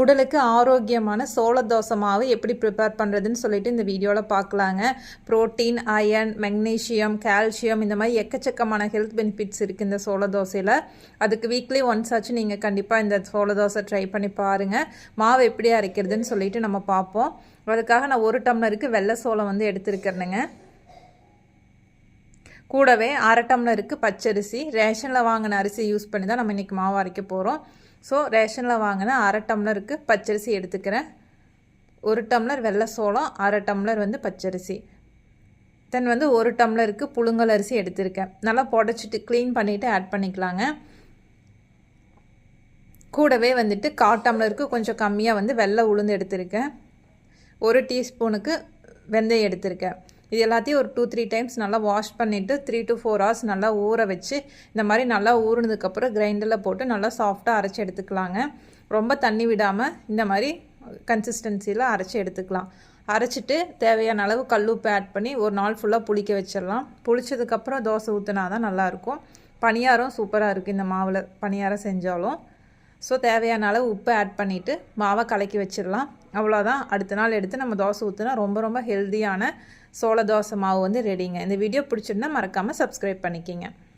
உடலுக்கு ஆரோக்கியமான சோள தோசை மாவு எப்படி ப்ரிப்பேர் பண்ணுறதுன்னு சொல்லிட்டு இந்த வீடியோவில் பார்க்கலாங்க. புரோட்டீன் அயன் மெக்னீஷியம் கால்சியம் இந்த மாதிரி எக்கச்சக்கமான ஹெல்த் பெனிஃபிட்ஸ் இருக்குது இந்த சோள தோசையில். அதுக்கு வீக்லி ஒன்ஸ் ஆச்சு நீங்கள் கண்டிப்பாக இந்த சோள தோசை ட்ரை பண்ணி பாருங்கள் மாவு எப்படி அரைக்கிறதுன்னு சொல்லிட்டு நம்ம பார்ப்போம். அதுக்காக நான் ஒரு டம்ளருக்கு வெள்ளை சோளம் வந்து எடுத்துருக்கிறேனுங்க. கூடவே அரை டம்ளருக்கு பச்சரிசி ரேஷனில் வாங்கின அரிசி யூஸ் பண்ணி தான் நம்ம இன்றைக்கி மாவு அரைக்க போகிறோம் ஸோ ரேஷனில் வாங்கின அரை டம்ளருக்கு பச்சரிசி எடுத்துக்கிறேன். ஒரு டம்ளர் வெள்ளை சோளம் அரை டம்ளர் வந்து பச்சரிசி. தென் வந்து ஒரு டம்ளருக்கு புழுங்கல் அரிசி எடுத்திருக்கேன். நல்லா புடச்சிட்டு க்ளீன் பண்ணிவிட்டு ஆட் பண்ணிக்கலாங்க. கூடவே வந்துட்டு கால் டம்ளருக்கு கொஞ்சம் கம்மியாக வந்து வெள்ளை உளுந்து எடுத்திருக்கேன். ஒரு டீஸ்பூனுக்கு வெந்தயம் எடுத்திருக்கேன். இது எல்லாத்தையும் ஒரு டூ த்ரீ டைம்ஸ் நல்லா வாஷ் பண்ணிவிட்டு த்ரீ டு ஃபோர் ஹவர்ஸ் நல்லா ஊற வச்சு இந்த மாதிரி நல்லா ஊறினதுக்கப்புறம் கிரைண்டரில் போட்டு நல்லா சாஃப்டாக அரைச்சி எடுத்துக்கலாங்க. ரொம்ப தண்ணி விடாமல் இந்த மாதிரி கன்சிஸ்டன்சியில் அரைச்சி எடுத்துக்கலாம். அரைச்சிட்டு தேவையான அளவு கல்லுப்பு ஆட் பண்ணி ஒரு நாள் ஃபுல்லாக புளிக்க வச்சிடலாம். புளிச்சதுக்கப்புறம் தோசை ஊற்றினா தான் நல்லாயிருக்கும் பணியாரம் சூப்பராக இருக்குது இந்த மாவில் பணியாரம் செஞ்சாலும். ஸோ தேவையான அளவு உப்பு ஆட் பண்ணிவிட்டு மாவை கலக்கி வச்சிடலாம். அவ்வளோதான் அடுத்த நாள் எடுத்து நம்ம தோசை ஊற்றுனா ரொம்ப ரொம்ப ஹெல்த்தியான சோள தோசை மாவு வந்து ரெடிங்க இந்த வீடியோ பிடிச்சிருந்தா மறக்காமல் சப்ஸ்கிரைப் பண்ணிக்கிங்க.